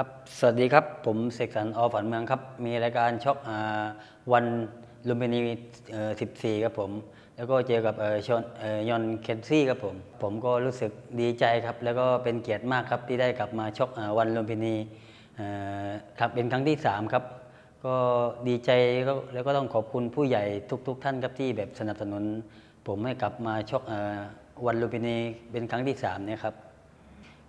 ครับสวัสดีครับผมเสกสรรอฝันเมืองครับ มีรายการช็อกวันลุมพินี14 ครับผม แล้วก็เจอกับเออชอนเออยอนเคนซี่ครับผม ผมก็รู้สึกดีใจครับ แล้วก็เป็นเกียรติมากครับที่ได้กลับมาชกอ่าวันลุมพินีครับเป็นครั้งที่ 3 ครับ ก็ดีใจแล้วก็ต้องขอบคุณผู้ใหญ่ทุกๆท่านครับที่แบบสนับสนุน ผมให้กลับมาชกเอ่อวันลุมพินีเป็นครั้งที่3เนี่ยครับ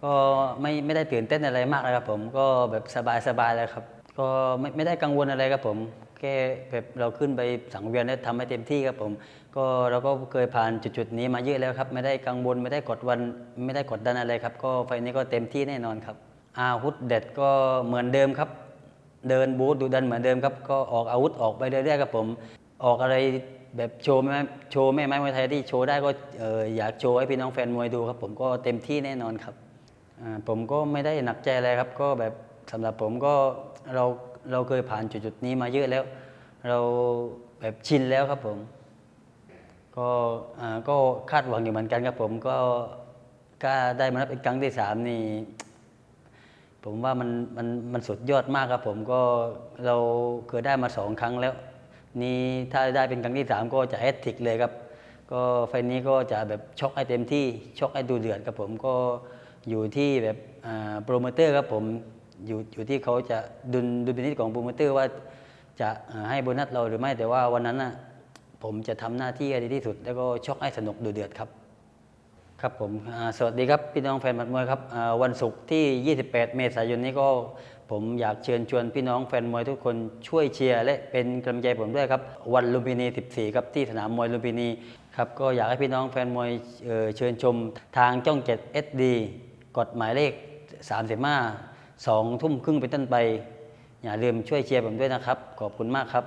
ก็ไม่ไม่ได้ตื่นเต้นอะไรมากเลยครับผมก็แบบสบายๆเลยครับ ก็ไม่ไม่ได้กังวลอะไรครับผมแค่แบบเราขึ้นไปสังเวียนได้ทำให้เต็มที่ครับผม ก็เราก็เคยผ่านจุดๆนี้มาเยอะแล้วครับไม่ได้กังวลไม่ได้กดวันไม่ได้กดดันอะไรครับ ก็ไฟนี้ก็เต็มที่แน่นอนครับ อาวุธเด็ดก็เหมือนเดิมครับ เดินบูธดูดันเหมือนเดิมครับก็ออกอาวุธออกไปเรื่อยๆครับผม ออกอะไรแบบโชว์แม่โชว์แม่ไม้มวยไทยที่โชว์ได้ก็เอ่ออยากโชว์ให้พี่น้องแฟนมวยดูครับ ผมก็เต็มที่แน่นอนครับ ผมก็ไม่ได้หนักใจอะไรครับ ก็แบบสำหรับผมก็เราเราเคยผ่านจุดๆนี้มาเยอะแล้ว เราแบบชินแล้วครับผม ก็ก็คาดหวังอยู่เหมือนกันครับผมก็กล้าได้มารับเป็นครั้งที่สามนี่ผมว่ามันมันมันสุดยอดมากครับผมก็เราเคยได้มาสองครั้งแล้ว นี่ถ้าได้เป็นครั้งที่สามก็จะแอตติกเลยครับ ก็ไฟนี้ก็จะแบบชกให้เต็มที่ช็อกให้ดูเดือดครับผมก็ อยู่ที่แบบโปรโมเตอร์ครับผมอยู่อยู่ที่เขาจะดุลดุลพินิจของโปรโมเตอร์ว่าจะให้โบนัสเราหรือไม่แต่ว่าวันนั้นน่ะผมจะทำหน้าที่ให้ดีที่สุด แล้วก็ชกให้สนุกดูเดือดครับ ครับผมสวัสดีครับพี่น้องแฟนหมัดมวยครับวันศุกร์ที่ 28 เมษายนนี้ก็ผมอยากเชิญชวนพี่น้องแฟนมวยทุกคนช่วยเชียร์และเป็นกำลังใจผมด้วยครับ วันลุมพินี 14 ครับที่สนามมวยลุมพินีครับก็อยากให้พี่น้องแฟนมวยเเชิญชมทางจ้องเจ็ด SD กดหมายเลข 35 2 ทุ่มครึ่งเป็นต้นไป อย่าลืมช่วยเชียร์ผมด้วยนะครับ ขอบคุณมากครับ